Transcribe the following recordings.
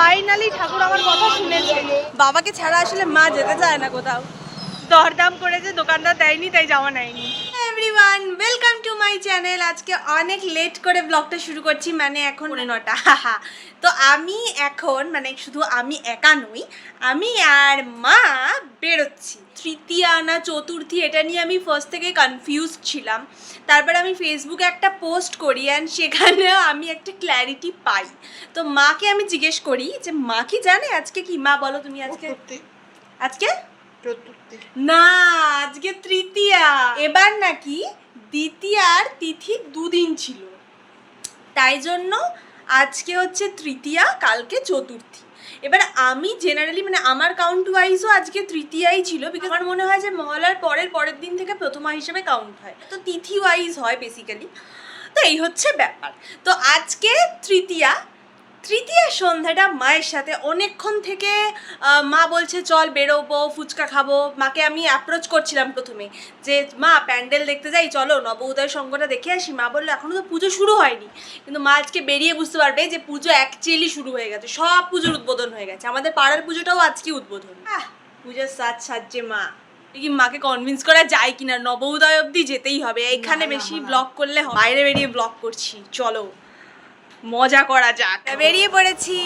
Finally ঠাকুর আমার কথা শুনেছে। বাবাকে ছাড়া আসলে মা যেতে চায় না কোথাও। দরদাম করে যে দোকানদার দেয়নি, তাই যাওয়া নেয়নি। Everyone welcome to my channel আজকে অনেক লেট করে ব্লগটা শুরু করছি মানে এখন নটা। তো আমি এখন মানে শুধু আমি একা নই আমি আর মা বেরোচ্ছি। তৃতীয়া না চতুর্থী এটা নিয়ে আমি ফার্স্ট থেকে কনফিউজ ছিলাম। তারপর আমি ফেসবুকে একটা পোস্ট করি অ্যান্ড সেখানে আমি একটা ক্ল্যারিটি পাই। তো মাকে আমি জিজ্ঞেস করি যে মা কি জানে আজকে কি? মা বলো তুমি আজকে। আজকে? না, আজকে তৃতীয়া। এবার নাকি দ্বিতীয়ার তিথি দুদিন ছিল। তাই জন্য আজকে হচ্ছে তৃতীয়া, কালকে চতুর্থী। এবার আমি জেনারেলি মানে আমার কাউন্ট ওয়াইজও আজকে তৃতীয়াই ছিল বিকজ আমার মনে হয় যে মহলার পরের পরের দিন থেকে প্রথমা হিসেবে কাউন্ট হয়। তো তিথি ওয়াইজ হয় বেসিক্যালি তো এই হচ্ছে ব্যাপার। তো আজকে তৃতীয়া তৃতীয় সন্ধ্যাটা মায়ের সাথে। অনেকক্ষণ থেকে মা বলছে চল বেরোবো ফুচকা খাব। মাকে আমি অ্যাপ্রোচ করছিলাম প্রথমে যে মা প্যান্ডেল দেখতে যাই চলো নবউদয় সঙ্গটা দেখে আসি। মা বলল এখনও তো পুজো শুরু হয়নি। কিন্তু মা আজকে বেরিয়ে বুঝতে পারবে যে পুজো অ্যাকচুয়ালি শুরু হয়ে গেছে। সব পুজোর উদ্বোধন হয়ে গেছে। আমাদের পাড়ার পুজোটাও আজকে উদ্বোধন। আহ পুজোর সাজ সাজছে মা। কি মাকে কনভিন্স করা যায় কিনা? নবোদয় অবধি যেতেই হবে। এখানে বেশি ব্লগ করলে। বাইরে বেরিয়ে ব্লগ করছি। চলো। মজা করা যাক। বেরিয়ে পড়েছি।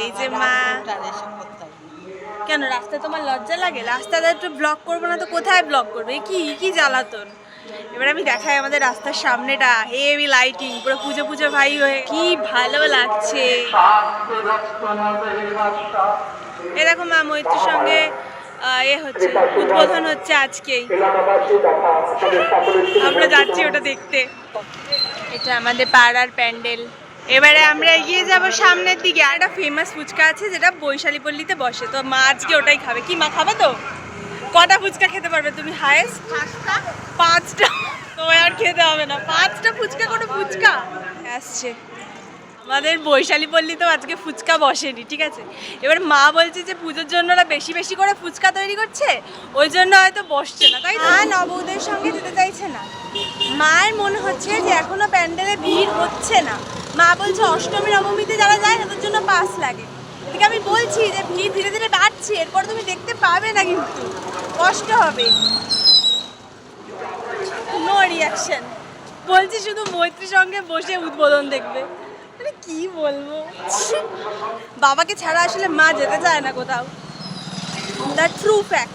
এই যে মা। কেন, রাস্তায় তোমার লজ্জা লাগে? রাস্তাতে একটু ব্লগ করব না তো কোথায় ব্লগ করবে? কি কি জ্বালাতন? এবার আমি দেখাই আমাদের রাস্তার সামনেটা। হেভি লাইটিং পুরো পুজো পুজো ভাই হয়ে। কি ভালো লাগছে। এ দেখো মা, মৈত্রীর সঙ্গে এ হচ্ছে, উদ্বোধন হচ্ছে আজকেই। আমরা যাচ্ছি ওটা দেখতে। এটা আমাদের পাড়ার প্যান্ডেল। এবারে আমরা এগিয়ে যাব সামনের দিকে। আর একটা ফেমাস ফুচকা আছে যেটা বৈশালী পল্লীতে বসে। তো মা আজকে ওটাই খাবে। কি মা খাবে তো? কটা ফুচকা খেতে পারবে তুমি হায়েস্ট পাঁচটা? তো আর খেতে হবে না। পাঁচটা ফুচকা কোনো ফুচকা? আসছে। আমাদের বৈশালী পল্লীতেও আজকে ফুচকা বসেনি, ঠিক আছে? এবার মা বলছে যে পুজোর জন্য ওরা বেশি বেশি করে ফুচকা তৈরি করছে, ওই জন্য হয়তো বসছে না, তাই মা নবউদের সঙ্গে যেতে চাইছে না। মায়ের মনে হচ্ছে যে এখনও প্যান্ডেলে ভিড় হচ্ছে না। মা বলছে অষ্টমী, নবমীতে যারা যায় তাদের জন্য পাস লাগে। এদিকে আমি বলছি যে ভিড় ধীরে ধীরে বাড়ছে, এরপর তুমি দেখতে পাবে না কিন্তু। কষ্ট হবে। নো রিয়াকশন বলছি শুধু মৈত্রীর সঙ্গে বসে উদ্বোধন দেখবে। কি বলব? বাবাকে ছাড়া আসলে মা যেতে চায় না কোথাও। দ্যাট ট্রু ফ্যাক্ট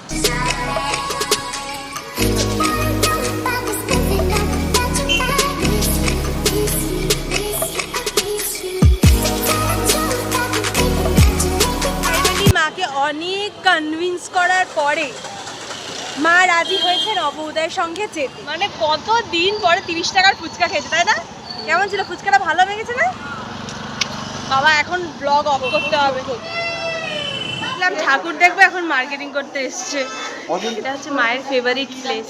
অনেক কনভিন্স করার পরে মা রাজি হয়েছে নবউদয়ের সঙ্গে যেতে। মানে কত দিন পরে তিরিশ টাকার ফুচকা খেয়েছে তাই না? কেমন ছিল? ফুচকাটা ভালো লেগেছে না? বাবা এখন ব্লগ অফ করতে হবে। ভাবলাম ঠাকুর দেখব এখন মার্কেটিং করতে এসছে। এটা হচ্ছে মায়ের favourite place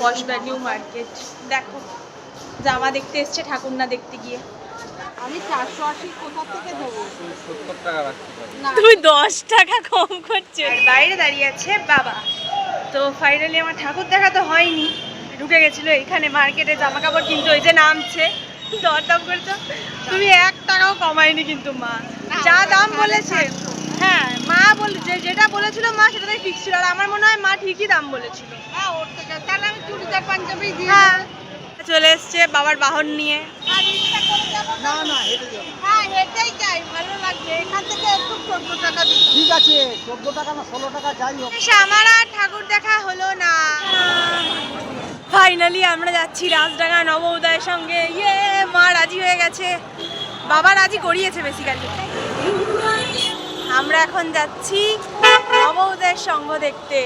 posh value market দেখো জামা দেখতে এসছে ঠাকুর না দেখতে গিয়ে। আমি চারশো আশি কোথা থেকে দেবো? তুমি দশ টাকা কম করছ। আর বাইরে দাঁড়িয়ে আছে বাবা। তো ফাইনালি আমার ঠাকুর দেখা তো হয়নি ঢুকে গেছিল এখানে মার্কেটে জামা কাপড় কিনতে ওই যে নামছে। দরদাম করছ? তুমি এক টাকাও কমায়নি কিন্তু মা। যা দাম বলেছে। হ্যাঁ মা বলে যে যেটা বলেছিল মা সেটাই ফিক্স ছিল। আর আমার মনে হয় মা ঠিকই দাম বলেছিল। হ্যাঁ তাহলে আমি চুড়িদার পাঞ্জাবি দিয়ে হ্যাঁ। চলে এসছে বাবার বাহন নিয়ে। না না হ্যাঁ এটাই চাই ভালো লাগবে এখান থেকে একটু চোদ্দ টাকা ঠিক আছে চোদ্দ টাকা না ষোলো টাকা যাই হোক। আমার আর ঠাকুর দেখা হলো না। ফাইনালি আমরা যাচ্ছি রাজডাঙ্গা নব উদয়ের সঙ্গে। ইয়ে মা রাজি হয়ে গেছে। বাবা রাজি করিয়েছে বেসিক্যালি আমরা এখন যাচ্ছি নব উদয়ের সঙ্গ দেখতে।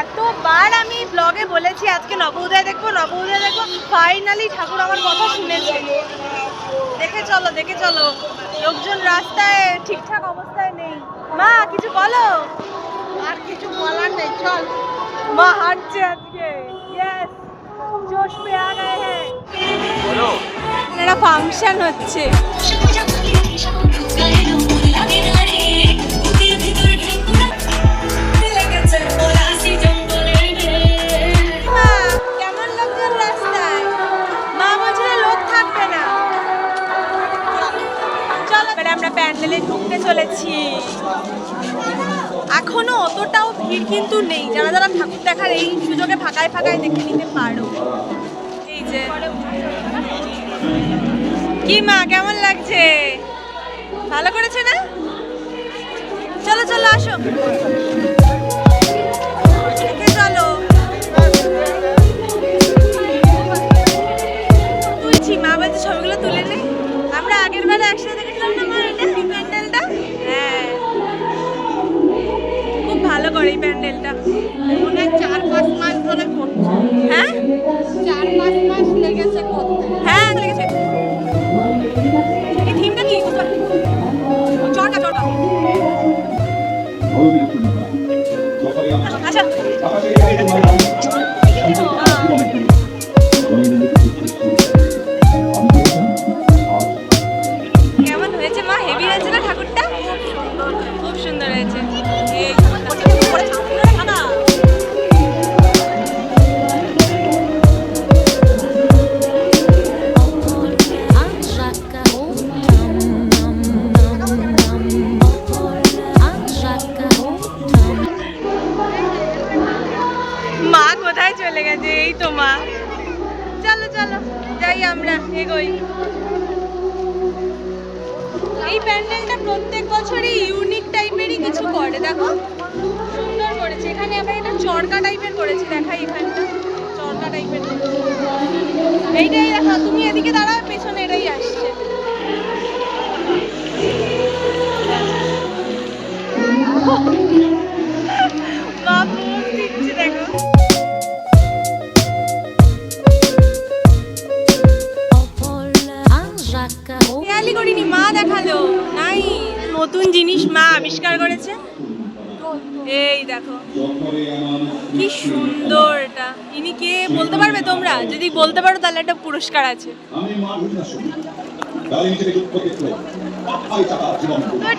এতবার আমি ব্লগে বলেছি, আজকে নব উদয় দেখব নব উদয় দেখব। ফাইনালি ঠাকুর আমার কথা শুনেছে। দেখে চলো দেখে চলো। লোকজন রাস্তায় ঠিকঠাক অবস্থায় নেই। মা, কিছু বলো? মা হাঁটছে আজকে। ইয়েস জোশ পে আ গয়ে হ্যাঁ। একটা ফাংশন হচ্ছে। ভিড় কিন্তু নেই। যারা যারা ঠাকুর দেখার এই সুযোগে ফাঁকায় ফাঁকায় দেখে নিতে পারো। এই যে। কি মা, কেমন লাগছে? ভালো করেছে না? চলো চলো, আসো। করে এই প্যান্ডেলটা। মনে হয় চার পাঁচ মাস ধরে করছে। হ্যাঁ? চার পাঁচ মাস লেগেছে করতে। হ্যাঁ লেগেছে। এই থিমটা কি? পারছি চড়কা চড়কা আচ্ছা। করে, দেখো। সুন্দর করেছে। এখানে আমরা এটা চরকা টাইপের করেছি, দেখাই এখানটা চরকা টাইপের এইটাই দেখো তুমি এদিকে দাঁড়াও, পেছনে এটাই আসছে। নতুন জিনিস মা আবিষ্কার করেছে? এই দেখো। কি সুন্দর এটা। ইনি কে বলতে পারবে তোমরা? যদি বলতে পারো তাহলে একটা পুরস্কার আছে।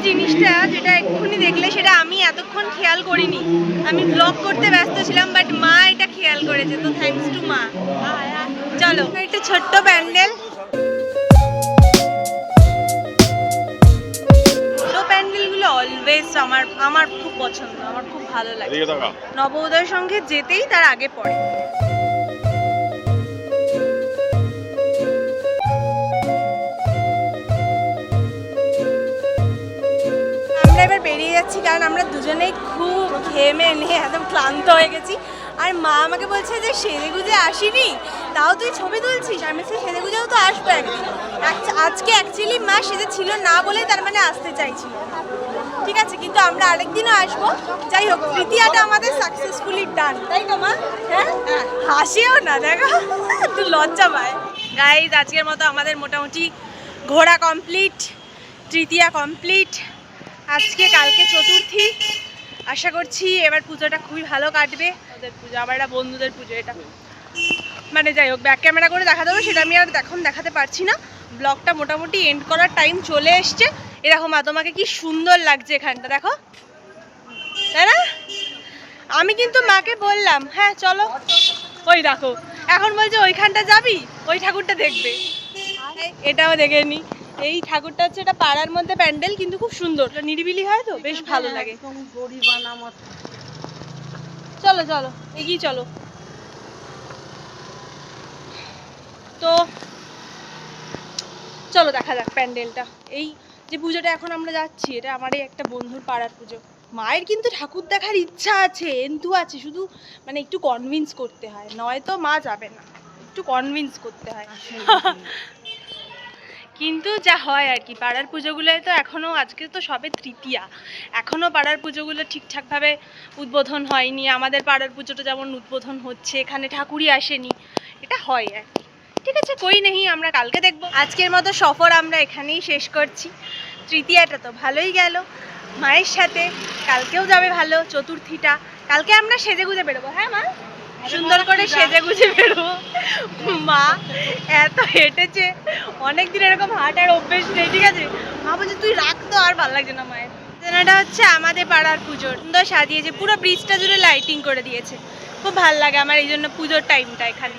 জিনিসটা যেটা এক্ষুনি দেখলে সেটা আমি এতক্ষণ খেয়াল করিনি। আমি ব্লগ করতে ব্যস্ত ছিলাম বাট মা এটা খেয়াল করেছে তো থ্যাঙ্কস টু মা। চলো। একটা ছোট্ট প্যান্ডেল। আমার আমার খুব পছন্দ আমার খুব ভালো লাগে। নবোদয় সঙ্গে যেতেই তার আগে পড়ে। আমরা এবার বেরিয়ে যাচ্ছি কারণ আমরা দুজনেই খুব ঘেমে নিয়ে একদম ক্লান্ত হয়ে গেছি। আর মা আমাকে বলছে যে সেজে গুজে আসিনি তাও তুই ছবি তুলছিস? আমি সে সেজেগুজেও তো আসব একদিন। আজকে অ্যাকচুয়ালি মা সেজে ছিল না বলেই তার মানে আসতে চাইছিল। ঠিক আছে কিন্তু আমরা আরেকদিনও আসব। যাই হোক তৃতীয়াটা আমাদের সাকসেসফুলি ডান তাই তো মা? হ্যাঁ? হাসিও না দেখো। একটু লজ্জা পায়। গাইজ আজকের মতো আমাদের মোটামুটি ঘোরা কমপ্লিট তৃতীয়া কমপ্লিট আজকে কালকে চতুর্থী। আশা করছি এবার পুজোটা খুবই ভালো কাটবে। ওদের পুজো আবার একটা বন্ধুদের পুজো এটা মানে যাই হোক ব্যাক ক্যামেরা করে দেখা দেবো সেটা আমি আর এখন দেখাতে পারছি না। ব্লগটা মোটামুটি এন্ড করার টাইম চলে এসছে। এরকম মা, তোমাকে কি সুন্দর লাগছে এখানটা, দেখো। তাই না? আমি কিন্তু মাকে বললাম হ্যাঁ চলো। ওই দেখো, এখন বলছে, ওইখানটা যাবি? ওই ঠাকুরটা দেখবে। এটাও দেখে নি। এই ঠাকুরটা হচ্ছে এটা পাড়ার মধ্যে প্যান্ডেল, কিন্তু খুব সুন্দর। নিরিবিলি হয় তো? বেশ ভালো লাগে। চলো চলো, এগিয়ে চলো। তো, চলো, দেখা যাক প্যান্ডেলটা। এই যে পুজোটা এখন আমরা যাচ্ছি, এটা আমারই একটা বন্ধুর পাড়ার পুজো। মায়ের কিন্তু ঠাকুর দেখার ইচ্ছা আছে, এন্তু আছে, শুধু মানে একটু কনভিন্স করতে হয়, নয়তো মা যাবে না, একটু কনভিন্স করতে হয়। কিন্তু যা হয় আর কি, পাড়ার পুজোগুলোয় তো এখনও আজকে তো সবে তৃতীয়া এখনও পাড়ার পুজোগুলো ঠিকঠাকভাবে উদ্বোধন হয়নি, আমাদের পাড়ার পুজোটা যেমন উদ্বোধন হচ্ছে, এখানে ঠাকুরই আসেনি, এটা হয় আর কি। ঠিক আছে কই নেই আমরা কালকে দেখব। আজকের মতো সফর আমরা এখানেই শেষ করছি। তৃতীয়াটা তো ভালোই গেল। মায়ের সাথে কালকেও যাবে ভালো চতুর্থীটা। কালকে আমরা সেজে গুজে বেরোবো হ্যাঁ মা? সুন্দর করে সেজে গুজে বেরোবো। মা এত হেঁটেছে অনেকদিন এরকম হাঁটার অভ্যেস নেই ঠিক আছে? মা বলছে তুই রাখ তো আর ভালো লাগছে না মায়ের। এটা হচ্ছে আমাদের পাড়ার পুজোর। সুন্দর সাজিয়েছে পুরো ব্রিজটা জুড়ে লাইটিং করে দিয়েছে। খুব ভালো লাগে আমার এই জন্য পুজোর টাইমটা এখানে।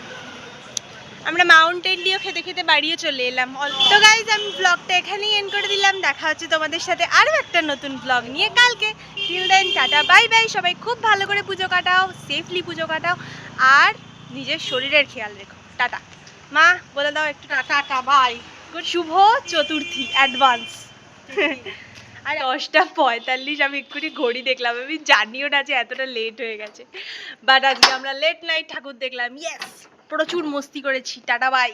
আমরা মাউন্টেন ডিও খেতে খেতে বাড়িও চলে এলাম। তো গাইজ আমি ব্লগটা এখানেই এন্ড করে দিলাম। দেখা হচ্ছে তোমাদের সাথে আরও একটা নতুন ব্লগ নিয়ে কালকে। Till then tata bye bye সবাই খুব ভালো করে পুজো কাটাও সেফলি পুজো কাটাও। আর নিজের শরীরের খেয়াল রেখো। টাটা। মা বলে দাও একটু টাটা বাই শুভ চতুর্থী অ্যাডভান্স আর দশটা পঁয়তাল্লিশ আমি এক্ষুনি ঘড়ি দেখলাম। আমি জানিও না যে এতটা লেট হয়ে গেছে। বাট আজকে আমরা লেট নাইট ঠাকুর দেখলাম। ইয়েস প্রচুর মস্তি করেছি টাটা বাই